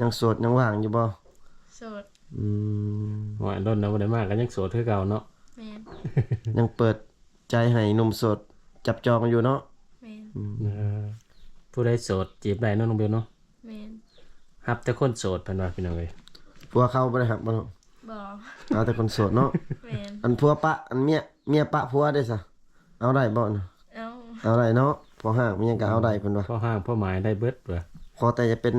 ยังโสดยังว่างอยู่บ่โสดอืมว่าโดนแล้วบ่ได้มากก็ยังโสดคือเก่าเนาะแมนยังเปิดใจให้หนุ่มโสดจับจองอยู่เนาะแมนเออผู้ใดโสดจีบได้เนาะน้องเบลเนาะแมนฮับแต่คนโสดเพิ่นว่าพี่น้องเอ้ยผัวเข้าบ่ได้ครับบ่เนาะบอเอาแต่คนโสดเนาะ แมนอันผัวปะอันเมียเมียปะผัวได้ซะเอาได้บ่น่ะเอ้าเอาได้เนาะพอห่างมันยังก็เอาได้เพิ่นว่าพ่อห้างพ่อหมายได้เบิดเด้อขอแต่จะเป็น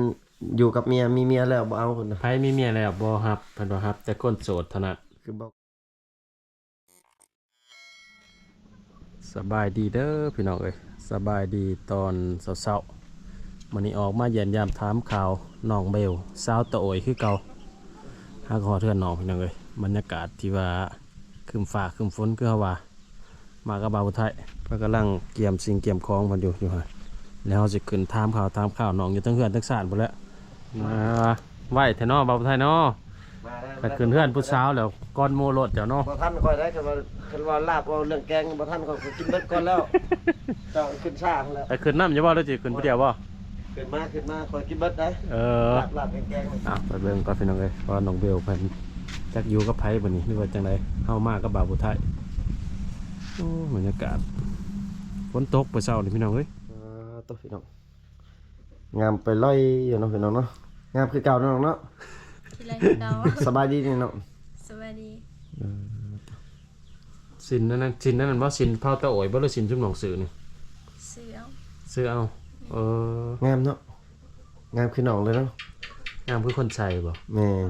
อยู่กับเมียมีเมียแล้วบ่เอาเพิ่นน่ะไผมีเมียแล้วบ่ฮับเพิ่นว่าฮับ แต่คนโสดเท่านั้นคือบ่สบายดีเด้อพี่น้องเอ้ยสบายดีตอนเช้าๆมื้อนี้ออกมาเยี่ยมยามถามข่าวน้องเบลสาวตะโอยคือเก่าหาขอเทือนน้องพี่น้องเอ้ยบรรยากาศที่ว่าครึมฟ้าครึมฝนคือเฮาว่า มากับบ่าวผู้ไทยเพิ่นกำลังเกี่ยมสิ่งเกี่ยมของเพิ่นอยู่อยู่หั่นแล้วเราสิขึ้นถามข่าวถามข่าวน้องอยู่ทั้งเฮือนทั้งศาลพุ่นแหล้ว มาไหวแท้เนาะบ่าวผู้ไทยเนาะมาได้ไปขึ้นเฮือนผู้สาวแล้วก่อนโมรถเจ้าเนาะบ่ทันค่อยได้คือว่าคือว่าลาบเอาเรื่องแกงบ่ทันก็กินเบิดก่อนแล้วเจ้าขึ้นช้าแล้วไปขึ้นน้ำอย่าว่าแล้วสิขึ้นผู้เดียวบ่ขึ้นมาขึ้นมาค่อยกินเบิดได้เออลาบลาบแกงๆอะไปเบิ่งก่อนพี่น้องเลยว่าน้องเบลเพิ่นจักอยู่กับไผบัดนี้หรือว่าจังไดเฮามากับบ่าวผู้ไทยโอ้บรรยากาศฝนตกไปเช้านี่พี่น้องเอ้ยอ่าตัวพี่น้องงามไปร้อยอยู่เนาะพี่น้องเนาะ งามคือเก่าเนาะน้องเนาะที่ไรเดาสบายดีนี่เนาะสวัสดีสินนั่นนะสินนั่นมันบ่สินเผาตะโอยบ่หรือสินชุมหนองสือนี่เสือซื้อเอาเอองามเนาะงามคือน้องเลยเนาะงามคือคนใส่บ่แม่น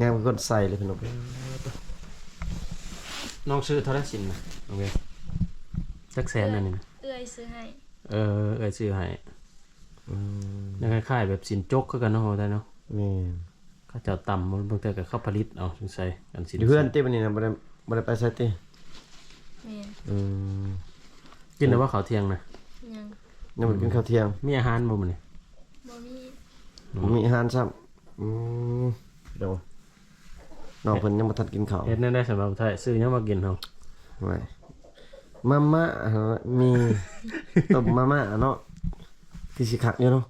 งามคือคนใส่เลยพี่น้องน้องซื้อเท่าไหร่สินน่ะน้องเบลจักแสนอันนี้นะเอื้อยซื้อให้เออเอ้ยซื้อให้ อืมยังคล้ายๆแบบสินจกคือกันเนาะว่าได้เนาะแม่นเขาเจ้าต่ำมันบางเทื่อก็เข้าผลิตเอาจังใส่กันสินอยู่เพื่อนติบันนี้นะบ่ได้บ่ได้ไปใส่ติแมนอืมกินได้ว่าเขาวเที่ยงนะยังยังบ่ได้กินข้าวเที่ยงมีอาหารบ่มื้อนี้บ่มีบ่มีอาหารซ้ำอืมเดี๋ยวน้องเพิ่นยังบ่ทันกินข้าวเฮ็ดแนั่นได้สำหรับไทยซื้อหยังมากินเฮาไว้มาม่ามีต้มมาม่าเนาะ ที่สิคักอยู่เนาะ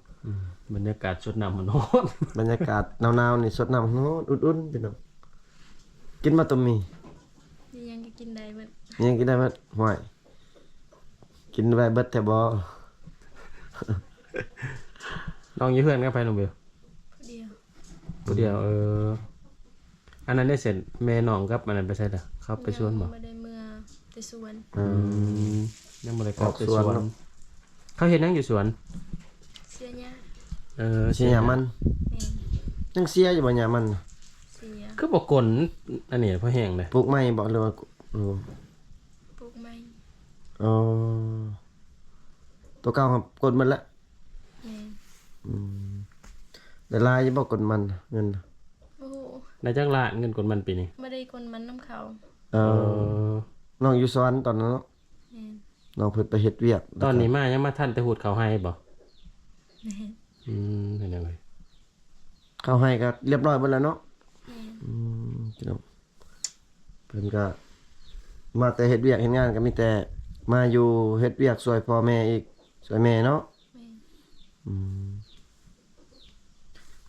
บรรยากาศสดน้ำมันร้อนบรรยากาศหนาวๆนี่สดน้ำร้อนอุ่นๆพี่น้องกินมาต้มมีนี่ยังก็กินได้หมดยังกินได้ไหมห่วยกินไปเบิดแต่บ่น้องอยู่เพื่อนกันไปน้องเบลผู้เดียวผู้เดียวเอออันนั้นได้เสร็จแม่น้องกับอันนั้นไปใช่ล่ะเข้าไปชวนบ่ยังบ่ได้เมื่อไปสวนอืมยังบ่ได้เข้าไปออกสสววนน เนาะเขาเฮ็ดหยังอยู่สวน เสียหญ้าเออเสียหยามันแมนยังเสียอยู่บ่หยามันเสียคือบ่กลนอันนี้เพราะแห้งเลยปลูกไม้บ่หรือว่าเออปลูกไม้อ๋อตัวเก่าครับกดมันละแมนอืมได้ลายอยู่บ่กดมันเงินโอ้โหได้จักล้านเงินกลมันปีนี้บ่ได้คนมันน้ำเขา เอเอออน้องอยู่สวรรค์ตอนนั้นเนาะแม นน้องเพิ่นไปเฮ็ดเวียกตอนนี้มายังมาทันแต่หูดเขาให้บ่แมนอืมเห็นยังไงเข้าให้ก็เรียบร้อยเบิดแล้วเนาะแมนอืมพี่น้องเพิ่นก็ มาแต่เฮ็ดเวียกเฮ็ดงานก็มีแต่ มาอยู่เฮ็ดเวียกช่วยพ่อแม่อีกช่วยแม่เนาะแมนอืม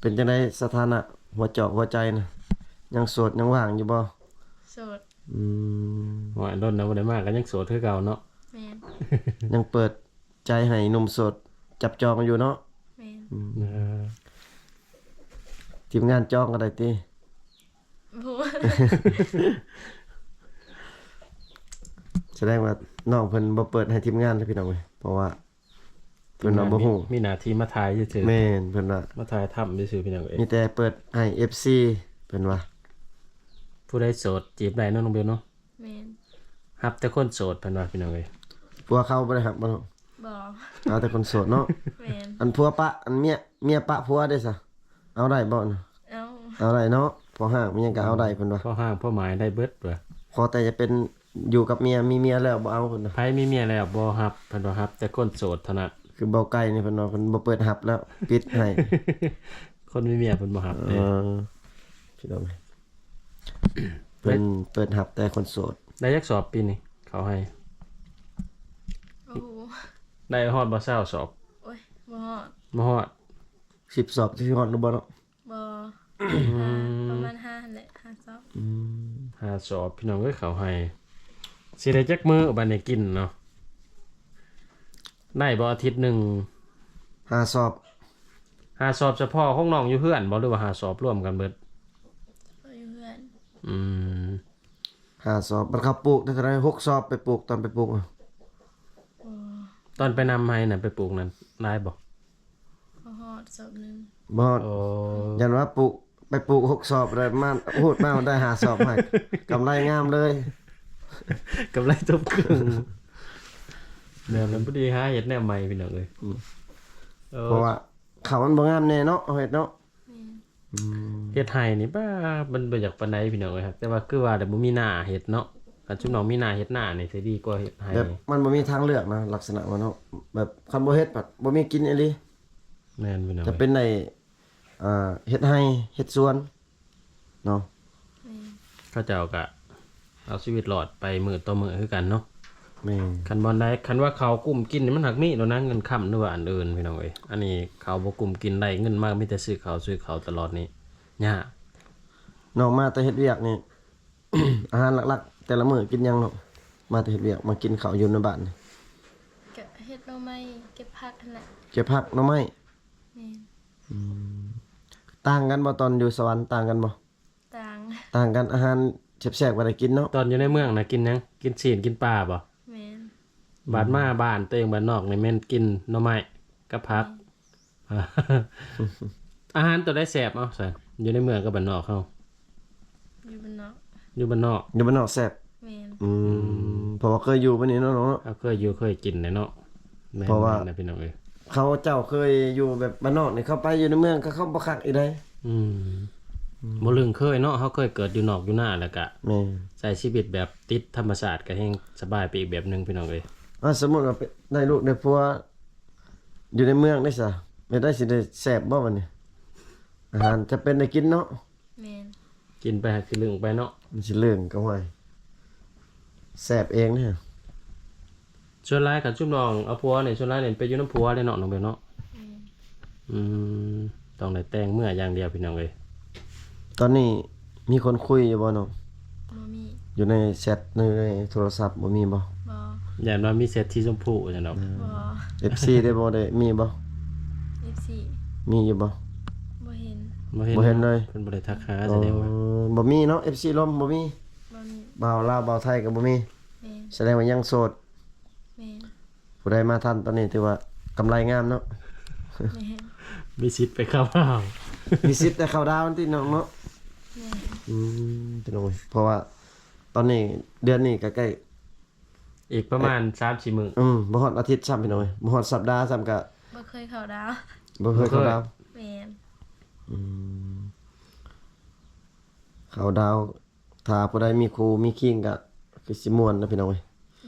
เป็นจังไดสถานะหัวเจาะหัวใจนะยังโสดยังว่างอยู่บ่โสดอืมว่าโดนแล้วบ่ได้มากก็ยังโสดคือเก่าเนาะ แมนยังเปิดใจให้หนุ่มโสด จับจองอยู่เนาะแมนเออทีมงานจองก็ได้ติโอ้แสดงว่าน้องเพิ่นบ่เปิดให้ทีมงานเลยพี่น้องเว้ยเพราะว่าเพิ่นว่าบ่ฮู้มีหน้าที่มาถ่ายซื่อแม่นเพิ่นว่าๆมาถ่ายทำซื่อๆพี่น้องเอ้ยมีแต่เปิดให้ FC เพิ่นว่าผู้ใดโสดจีบได้เนาะน้องเบลเนาะแมน ฮับแต่คนโสดเพิ่นว่าพี่น้องเอ้ยผัวเข้าบ่ได้ครับบ่เนาะบอเอาแต่คนโสดเนาะ แมนอันผัวปะอันเมียเมียปะผัวได้ซะเอาได้บ่น่ะเอ้าเอาได้เนาะพอห่างมันยังก็เอาได้เพิ่นว่าพ่อห้างพ่อหมายได้เบิดเด้อขอแต่จะเป็นอยู่กับเมียมีเมียแล้วบ่เอาเพิ่นน่ะไผมีเมียแล้วบ่ฮับเพิ่นว่าฮับแต่คนโสดเท่านั้น คือเบาไก่นี่เพิ่นว่าเพิ่นบ่เปิดหับแล้วปิดให้ คนมีเมียเพิ่นบ่ฮับเอเด้อพี่น้องเพิ่นเปิดหับแต่คนโสด ได้ยักสอบปีนี้เขาให้ โอ้โหได้ฮอดบ่เช้าสอบโอ้ยบ่ฮอดบ่ฮอดสิบสอบที่ฮอดหรือบ่เนาะบอห้าประมาณห้าหั่นแหละห้าซอบอืมหาสอบพี่น้องเอ้ยเขาให้สิได้จักมื้อบัดนี้กินเนาะได้บ่อาทิตย์หนึงหาสอบหาสอบเฉพาะของน้องอยู่เพื่อนบ่หรือว่าหาสอบร่วมกันเบิดก็อยู่เพื่อน อืม หาสอบมันเขาปลูกได้เท่าไหร่หกสอบไปปลูกตอนไปปลูกอะบอตอนไปนำให้น่ะไปปลูกนั้นได้บ่พอฮอดซอบหนึ่งบ่ฮอดโอ้ยันว่าปลูกไปปลูกหกสอบได้มาพูดมาได้หาสอบให้กำไรงามเลยกำไรทบครึ่งแนวนั้นพอดีหาเฮ็ดแนวใหม่พี่น้องเอ้ยเออเพราะว่าเขามันบ่งามแน่เนาะเอาเฮ็ดเนาะแม่นอืม เฮ็ดไห้นี่ป้ามันบ่อยากปานใดพี่น้องเอ้ยครับ แต่ว่าคือว่าแต่บ่มีหน้าเฮ็ดเนาะคันชุมน้องมีหน้าเฮ็ดหน้านี่สิดีกว่าเฮ็ดไห้แบบมันบ่มีทางเลือกนะลักษณะมันเนาะแบบคันบ่เฮ็ดแบบบ่มีกินอีหลีแม่นพี่น้องจะเอ้ยเป็นในอ่าเฮ็ดให้เฮ็ดสวนเนาะแม่นเขาเจ้าก็เอาชีวิตรอดไปมื้อต่อมื้อคือกันเนาะ แม่นคันบ่ได้คันว่าเขากลุ่มกินนี่มันหักมีแล้วนะเงินค้ำหรือว่าอันอื่นพี่น้องเอ้ยอันนี้เขาบ่กลุ่มกินได้เงินมากมีแต่ซื้อเขาวซื้อเขาวตลอดนี่ยากน้องมาแต่เฮ็ดเวียกนี่ อาหารหลักๆ แต่ละมื้อกินหยังเนาะมาแต่เฮ็ดเวียกมากินข้าวอยู่ในบ้านนี่ก็เฮ็ดหน่อไม้เก็บผักหั่นแหละเก็บผักหน่อไม้แม่นต่างกันบ่ตอนอยู่สวรรค์ต่างกันบ่ต่าง ต่างกันอาหารแซ่บๆบ่ได้กินเนาะตอนอยู่ในเมืองน่ะกินหยังกินศีลกินปลาบ่แม่น บาดมาบ้านตัวเองบ้านนอกนี่แม่นกินหน่อไม้กับผัก อาหารตัวได้แสบเอาใส่อยู่ในเมืองกับบ้านนอกเขาอยู่บนนอกอยู่บ้านนอกอยู่บ้านนอกแซ่บแม่นอืมเพราะว่าเคยอยู่บ้านนี้เนาะน้องเนาะเขาเคยอยู่เคยกินในเนาะแม่นเพราะว่า นะพี่น้องเอ้ยเขาเจ้าเคยอยู่แบบบ้านนอกนี่เขาไปอยู่ในเมืองก็เขาบ่คักอีได้อืมบ่ลึงเคยเนาะเขาเคยเกิดอยู่นอกอยู่หน้าแล้วก็ แม่ใช้ชีวิตแบบติดธรรมชาติก็แฮงสบายไปอีกแบบหนึงพี่น้องเอ้ย อะสมมุติว่าเป็นได้ลูกได้ผัวอยู่ในเมืองได้ซะไม่ได้สิได้แซ่บบ่บัดนี้อาหารจะเป็นได้กินเนาะแม่นกินไปหาคือลึงไปเนาะมันสิเรื่องก็ไว้แซ่บเองเนี่ยส่วนหลายกับชุมน้องเอาผัวนี่ส่วนหลายนี่ไปอยู่น้ำผัวเลยเนาะน้องเบลเนาะแม่นอืมต้องได้แต่งเมื่ออย่างเดียวพี่น้องเอ้ยตอนนี้มีคนคุยอยู่บ่เนาะบ่มี อยู่ในแชทในโทรศัพท์บ่มีบ่บ่อย่างน้อยมีเซตที่ชมพูจังดอกบ่ FC ได้บ่ได้มีบ่ F4 มีอยู่บ่บ่เห็นบ่เห็นบ่เห็นเลยเพิ่นบ่ได้ทักหาอ๋แสอดงว่าบ่มีเนาะ FC ลมบ่มีบ่มีบ่าวลาวบ่าวไทยก็บ่มี แม่นแสดงว่ายังโสด แม่นผู้ใดมาทันตอนนี้ถือว่ากำไรงามเนาะ แม่นมีสิทธิ์ไปเข้าห้าวมีสิทธิ์แต่เข้าดาวน์ที่น้องเนาะ แม่นอืมพี่น้องเอ้ยเพราะว่าต อนนี้เดือนนี้ก็ใกล้อีกประมาณ3-4มื้ออืมบ่ฮอดอาทิตย์ซ้ำพี่น้องเอ้ยบ่ฮอดสัปดาห์ซ้ำก็บ่เคยเข้าดาวบ่เคยเข้าดาวน์แม่นอืมเข้าดาวน์ถ้าผู้ใดมีครูมีคิงก็คือสิม่วนนะพี่น้องเอ้ย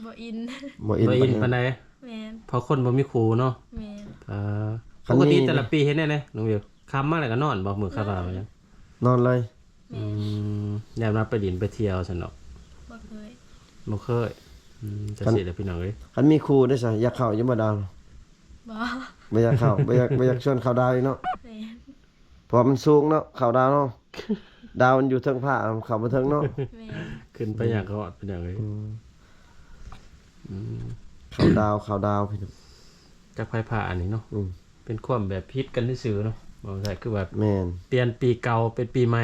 บ่อินบ่อินบ่อินปาปานนใดใดแม่นเพราะคนบ่มีครูเนาะแม่นอ่าคัปนกนี้ติแต่ละปีเฮ็ดแน่เลยน้องวิวคำมาแล้วก็นอนบ่มื้อเข้าดาวยังนอนเลยอืมยามนับไปดินไปเที่ยวซั่นเนาะบ่เคย บ่เคยอืมจะสิแล้วพี่น้องเอ้ยคันมีครูได้ซะอยากเข้าอยู่บ่ดาวบ่บ่อยากเข้าบ่อยากบ่อยากชวนเข้าดาวอีกเนาะแม่นเพราะมันสูงเนาะเข้าดาวเนาะดาวมันอยู่เทิงผ้าเข้าบ่เทิงเนาะแม่นขึ้นไปอยากก็พี่น้องเอ้ยเข้าดาวเข้าดาวพี่น้องจักไผผ่าอันนี้เนาะอืม เป็นความแบบพิษกันซื่อๆเนาะบ่ใช่คือแบบแม่น เปลี่ยนปีเก่าเป็นปีใหม่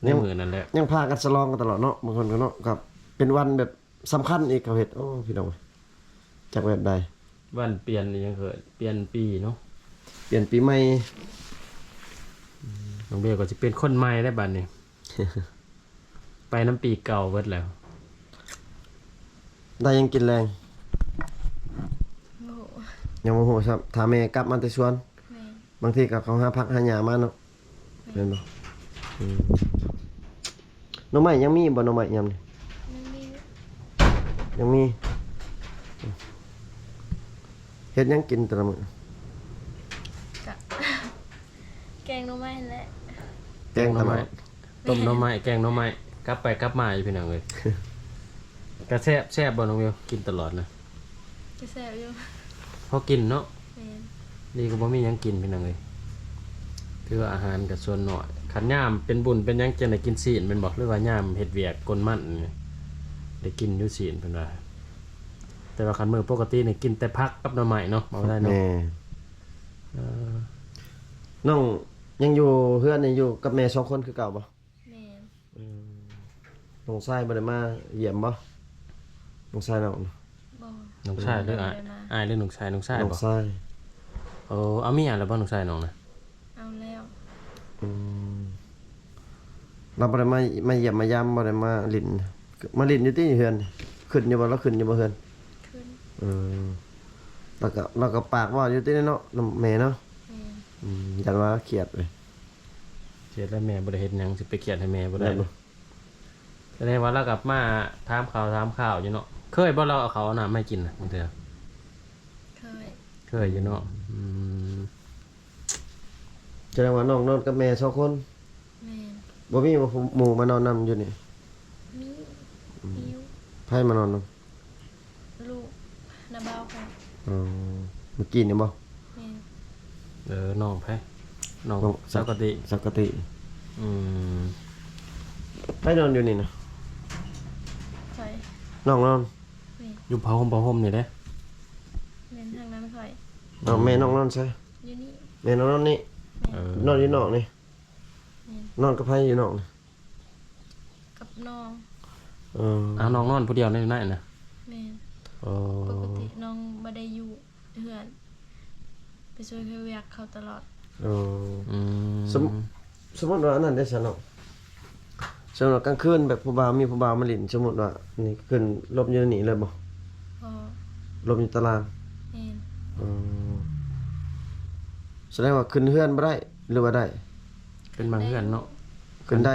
ในยัง มือนั่นแหละยังพากันสลองกันตลอดเนาะบางคนก็เนาะกับ เป็นวันแบบสำคัญอีกเขาเฮ็ดโอ้พี่น้องจากแบบใดวันเปลี่ยนนี่ยังเกิดเปลี่ยนปีเนาะเปลี่ยนปีใหม่น้องเบลก็จะเป็นคนใหม่ได้บัดนี้ ไปน้ำปีเก่าเบิดแล้ว ได้ยังกินแรงโอ้โหยังบ่ฮู้ครับถ้าแม่กลับมาแต่สวนแม่นบางทีก็เขาหาผักหาหญ้ามาเนาะแม่นบ่อืมหน่อไม้ยังมีบ่หน่อไม้ยามนี่มันมี ยังมีเฮ็ดหยังกินแต่ละมื้อกะแกงหน่อไม้นั่นแหละแกงตะไม้ต้มหน่อไม้แกงหน่อไม้กลับไปกลับมาอยู่พี่น้องเอ้ยกระแซ่บแซ่บบ่น้องเบลกินตลอดนะจะแซ่บอยู่พอกินเนาะแม่นนี่ก็บ่มีหยังกินพี่น้องเอ้ยคือว่าอาหารกับส่วนน้อยขันย่ามเป็นบุญเป็นหยังจะได้กินศีลเป็นบอกหรือว่าย่ามเฮ็ดเวียกกลมั่นนี่ ได้กินอยู่ศีลเป็นว่าแต่ว่าคันมื้อปกตินี่กินแต่พักกับหน่อไม้เนาะบ่ได้เนาะแม่เออน้องยังอยู่เพื่อนนี่อยู่กับแม่สองคนคือเก่าบ่แม่นน้องชายบ่ได้มาเยี่ยมบ่น้องชายน้องบ่น้องชายหรืออ้ายอ้ายหรือน้องชายน้องชายน้องบ่ชายโอ้เอาเมียแล้วบ่น้องชายน้องนะเอาแล้วอืมเราบ่ได้มามาเยี่ยมมายามบ่ได้มาลิ้น มาลิ้นอยู่ที่เฮือนขึ้นอยู่บ่เราขึ้นอยู่บ่เฮือนขึ้นเออแล้วก็เราก็ปากว่าอยู่ที่นี่เนาะน้ำแม่เนาะแม่นอืมยันว่าเครียดเลยเสียแล้วแม่บ่ได้เฮ็ดหยังสิไปเกลียดให้แม่บ่ได้ได้บ่แสดงว่าเรากลับมาถามข่าวถามข่าวอยู่เนาะเคยบ่เราเอาเขาวเอาน้ำให้กินน่ะบางเทื่อเคยเคยอยู่เนาะอืมแสดงว่าน้องนอนกับแม่สองคนแม่นบ่มีว่าหมู่มานอนนํอยู่นี่มีอิว ไผมานอนนํลูกนาบ่าวค่ะอ๋อเมื่อกี้นี่บ่ แม่นเออน้องไผน้องน้องปกติปกติอืมไผนอนอยู่นี่นะข่อยน้องนอนแม่นอยู่เผาห่มเผาห่มนี่เด้แม่นทางนั้นข่อยเอาแม่น้องนอนใช่อยู่นี่แม่น้องนอนนี่ เออนอนอยู่นอกนี่ แม่นนอนกับไผอยู่นอกนี่กับน้อง เออเอาน้องนอนผู้เดียวในนั้นน่ะแม่นโอ้ปกติน้องบ่ได้อยู่เฮือน ไปช่วยเขาเวียกเขาตลอดเออ อืมสม สมมุติว่าอันนั้นได้ซะเนาะสมมุติว่ากลางคืนแบบผู้บ่าวมีผู้บ่าวมาเลินสมมุติว่า นี่ขึ้นลบอยู่นี่เลยบ่พอลบอยู่ตารางแม่นเออแสดงว่าขึ้นเฮือนบ่ได้หรือว่าได้ เป็นบางเพื่อนเนาะขึ้นได้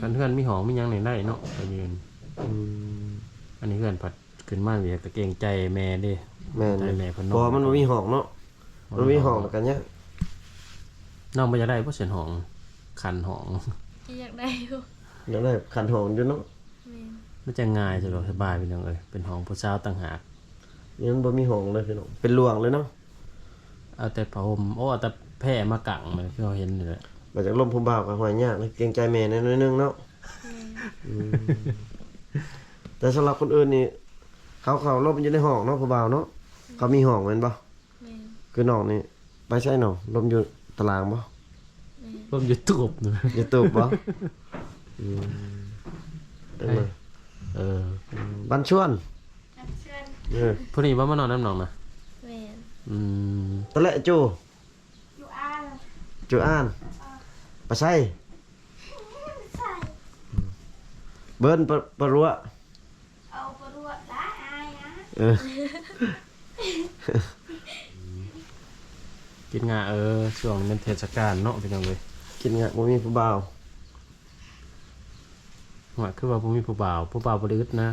กันเพื่อนมีหอมมีหยังไหนได้เนาะไปยืนอืมอันนี้เพื่อนผัดขึ้นมาเวียกตะเกรงใจแม่เด้ แม่นใจแม่เพิ่นเพราะว่ามันบ่มีห้องเนาะมันบ่มีห้องแล้วกันเนี่ยน้องบ่อยากได้บ่เสียนหองคันหองที่อยากได้อยู่อยากได้ขันห้องอยู่เนาะแม่นมันจะง่ายสะดวกสบายพี่น้องเอ้ยเป็นห้องผู้สาวต่างหากนี่มันบ่มีห้องเลยพี่น้องเป็นหลวงเลยเนาะเอาแต่ผ้าห่มโอ้เอาแต่แพร่มากังเลยที่เราเห็นนี่แหละ มาจากลมผู้บ่าวก็หอยยากเลยเกรงใจแม่น้อยๆนึงเนาะแม่นอืมแต่สำหรับคนอื่นนี่เขาเขาลบอยู่ในห้องเนาะผู้บ่าวเนาะเขามีห้องแม่นบ่แม่นคือน้องนี่ไปใช่น้องลมอยู่ตารางบ่แม่นร่วมยูทูบนะ อยู่ตูบบ่อืมเป็นไงเออบ้านชวนรับเชิญเออพอดีว่ามานอนน้ำหนองนะแม่นอืมตะแหละจูอยู่อ่านจูอ่าน ไปใช่เบิ้นปะปะรัวเอาประรวดละอายนะเออกินงาเออช่วงนี้เป็นเทศกาลเนาะพี่น้องเลยกินงะบ่มีผู้บ่าวว่าคือว่าผมมีผู้บ่าวผู้บ่าวบริอึดนะ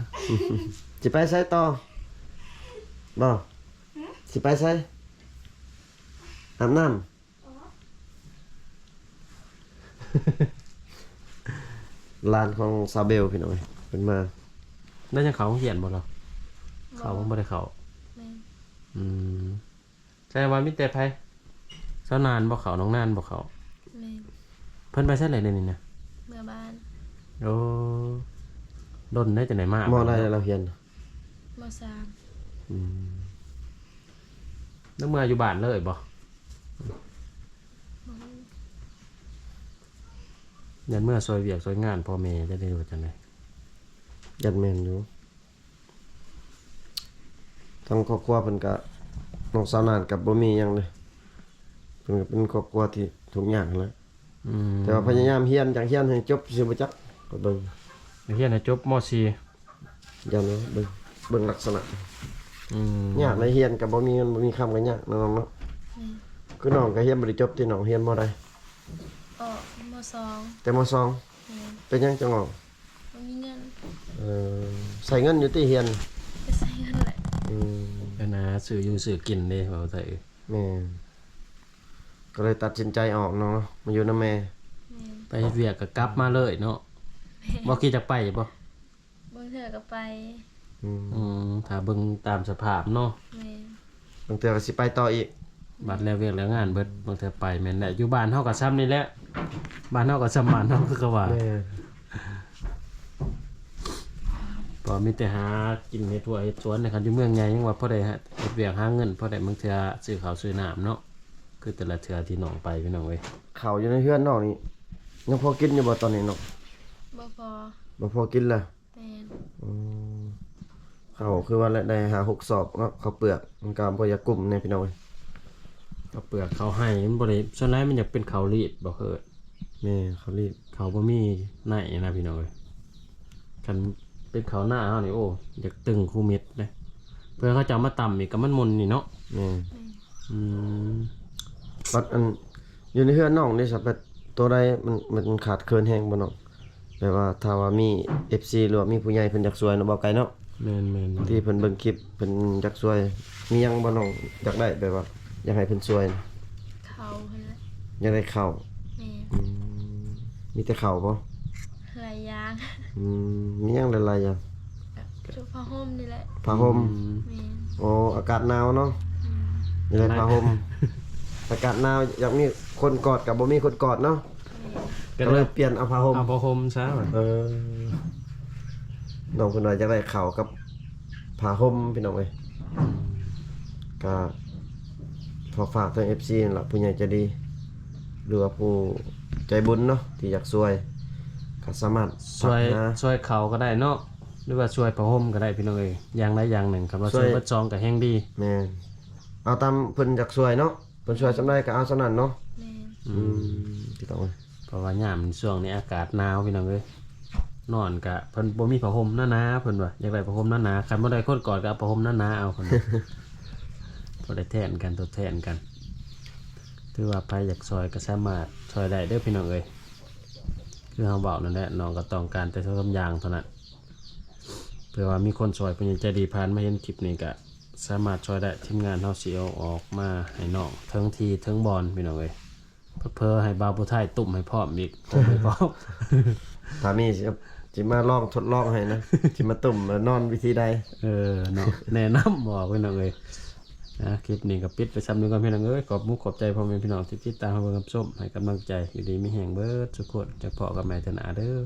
สิไปใช้ต่อบ่สิไปใช้อาบน้ำ ลานของซาเบลพี่น้อยเป็นมาได้ยังเขาเขียนบ่เหรอเขาบ่ได้เขาแม่นอืมใช่ว่ามีแต่ไผเช้านานบ่เขาน้องนานบ่เขาแม่นเพิ่นไปใช่ไหนเดี๋ยวนี้นะเมื่อบ้านโอ้ดนได้จังไหนมากมอได้เราเฮียนมสามอืมแล้วเมื่ออยู่บ้านเลยบ่ บ่ฮู้ ยันเมื่อซอยเวียกซอยงานพ่อแม่จะได้รู้จังได๋ยันแมนอยู่ทั้งครอบครัวเพิ่นก็น้องสาวนานกับบ่มีหยังเลยเพิ่นก็เป็นครอบครัวที่ทุกอย่างแหล้วอืมแต่ว่าพยายามเฮียนจังเฮียนให้จบสิบ่จักก็เบิ่งเฮียนให้จบม .4 ยันเนาะเบิ่งเบิ่งลักษณะอืมยากในเฮียนก็บ่มีเงินบ่มีคำก็ยากน้องๆเนาะแม่นคือน้องก็เฮียนบ่ได้จบที่น้องเฮียนบ่ได้ออกม สองแต่มสองแม่นเป็นหยังจังออกบ่มีเงินเออใส่เงินอยู่ที่เฮียนไปใช้เงินแหละอืมก็นะซื้ออยู่ซื้อกินเด้ว่าแต่เอ้ยแม่ก็เลยตัดสินใจออกเนาะมาอยู่นำแม่แม่นไปเฮ็ดเวียกก็กลับมาเลยเนาะบ่คิดจะไปบ่บางเทื่อก็ไปอืมอืมถ้าเบิ่งตามสภาพเนาะแม่นบางเทื่อก็สิไปต่ออีก บัดแล้วเวียกแล้วงานเบิดบางเทื่อไปแม่นแหละอยู่บ้านเฮาก็ซ้ำนี่แหละบ้านเฮาก็ซ้ำบ้านเฮาคือก็ว่าแม่ก็มีแต่หากินเฮ็ดทั่วเฮ็ดสวนนะครับอยู่เมืองใหญ่ยังว่าพอได้ฮะเฮ็ดเวียกหาเงินพอได้บางเทื่อซื้อข้าวซื้อน้ำเนาะคือแต่ละเทื่อที่น้องไปพี่น้องเว้ยเขาอยู่ในเฮือนนอกนี่ยังพอกินอยู่บ่ตอนนี้เนาะบ่พอบ่พอกินละแม่นอืมเขาคือว่าได้หาหกศอกเนาะเขาวเปลือกมันก็บ่อยากกลุ่มแน่พี่น้องเอ้ย ก็เปลือกเขาให้มันบ่ได้ส่วนใหญ่มันอยากเป็นข้าวรีดบ่เคิดแม่เขารีบเขาบ่มีไหนนะพี่น้องเอ้ยคันเป็นข้าวหน้าเฮานี่โอ้อยากตึงคู่เม็ดเลยเพื่อเขาจะเอามาตำอีกก็มันมนนี่เนาะแม่อืมปัดอันอยู่ในเฮือนน้องนี่สับเป็ดตัวใดมันมันขาดเคินแฮงบ่น้องแปลว่าถ้าว่ามี FC หรือว่ามีผู้ใหญ่เพิ่นอยากช่วยเนาะบ่ไกลเนาะแม่นแม่นที่เพิ่นเบิ่งคลิปเพิ่นอยากช่วยมีหยังบ่น้องอยากได้แบบว่า อยากให้เพิ่นช่วยเขาเพิ่นแหละอยากได้ข้าวแม่นอืมมีแต่ข้าวบ่หลายอย่างอืมมีหยังหลายๆอย่างชุดผ้าห่มนี่แหละผ้าห่มอืมแม่นโอ้อากาศหนาวเนาะอืมนี่แหละผ้าห่มอากาศหนาวอยากมีคนกอดกับบ่มีคนกอดเนาะแม่นก็เลยเปลี่ยนเอาผ้าห่ม เอาผ้าห่มซะเออน้องเพิ่นว่าอยากได้ข้าวกับผ้าห่มพี่น้องเอ้ยก็ข อฝากทาง FC นั่นล่ะผู้ใหญ่ใจะดีหรือว่าผู้ใจบุญเนาะที่อยากช่วยก็สามารถช่วยทักหาช่วยเขาก็ได้เนาะหรือว่าช่วยผ้าห่มก็ได้พี่น้องเอ้ยอย่างใดอย่างหนึ่งครับเราช่วย ช่วยเบิดซองก็แฮงดีแม่นเอาตามเพิ่นอยากช่วยเนาะเพิ่นช่วยจำได้ก็เอาสำนั้นเนาะแม่นอืมพี่ต้องเอ้ยเพราะว่ายามช่วงนี้อากาศหนาวพี่น้องเอ้ยนอนกะเพิ่นบ่มีผ้าห่มหนาๆเพิ่นว่าอยากได้ผ้าห่มหนาๆคันบ่ได้คนกอดก็เอาผ้าห่มหนาๆเอาเพิ่นว่า บ่ได้แทนกันทดแทนกัน ถือว่าใครอยากซอยก็สามารถซอยได้เด้อพี่น้องเอ้ยคือเฮาเว้านั่นแหละน้องก็ต้องการแต่ส่วนอย่างเท่านั้นเพื่อว่ามีคนซอยเพิ่นยังใจดีผ่านมาเห็นคลิปนี้ก็สามารถซอยได้ทีมงานเฮาสิเอาออกมาให้น้องเทิงทีเทิงบอลพี่น้องเอ้ยเพอๆให้บาวผู้ไทยตุ่มให้พร้อมอีกผมให้พร้อมถ้ามีสิสิมาลองทดลองให้นะสิมาตุ่มมานอนวิธีใดเออเนาะแนะนำบอกพี่น้องเอ้ย นะคลิปนี้ก็ปิดไปซ้ำนึงก่อนพี่น้องเอ้ยขอบมุขขอบใจพ่อแม่พี่น้องที่ติดตามมาเบิ่งกับส้มให้กำลังใจอยู่ดีมีแห่งเบิดสุขดจะพอกับแม่ธนาเด้อ